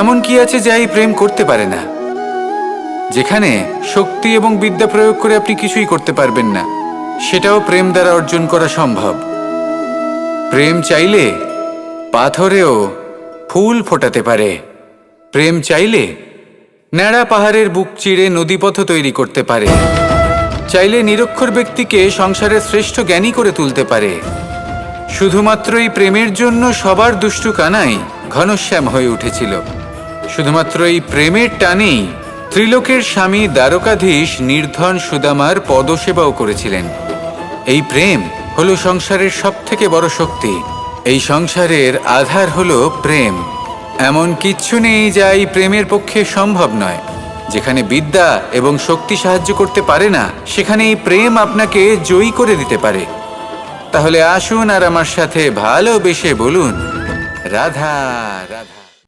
এমন কি আছে যা এই প্রেম করতে পারে না? যেখানে শক্তি এবং বিদ্যা প্রয়োগ করে আপনি কিছুই করতে পারবেন না, সেটাও প্রেম দ্বারা অর্জন করা সম্ভব। প্রেম চাইলে পাথরেও ফুল ফোটাতে পারে। প্রেম চাইলে ন্যাড়া পাহাড়ের বুক চিড়ে নদীপথ তৈরি করতে পারে। চাইলে নিরক্ষর ব্যক্তিকে সংসারের শ্রেষ্ঠ জ্ঞানী করে তুলতে পারে। শুধুমাত্র এই প্রেমের জন্য সবার দুষ্টু কানাই ঘনশ্যাম হয়ে উঠেছিল। শুধুমাত্র এই প্রেমের টানেই ত্রিলোকের স্বামী দ্বারকাধীশ নির্ধন সুদামার পদসেবাও করেছিলেন। এই প্রেম হলো সংসারের সব থেকে বড় শক্তি। এই সংসারের আধার হলো প্রেম। এমন কিচ্ছু নেই যা এই প্রেমের পক্ষে সম্ভব নয়। যেখানে বিদ্যা এবং শক্তি সাহায্য করতে পারে না, সেখানে এই প্রেম আপনাকে জয়ী করে দিতে পারে। তাহলে আসুন আর আমার সাথে ভালোবেসে বলুন, রাধা রাধা।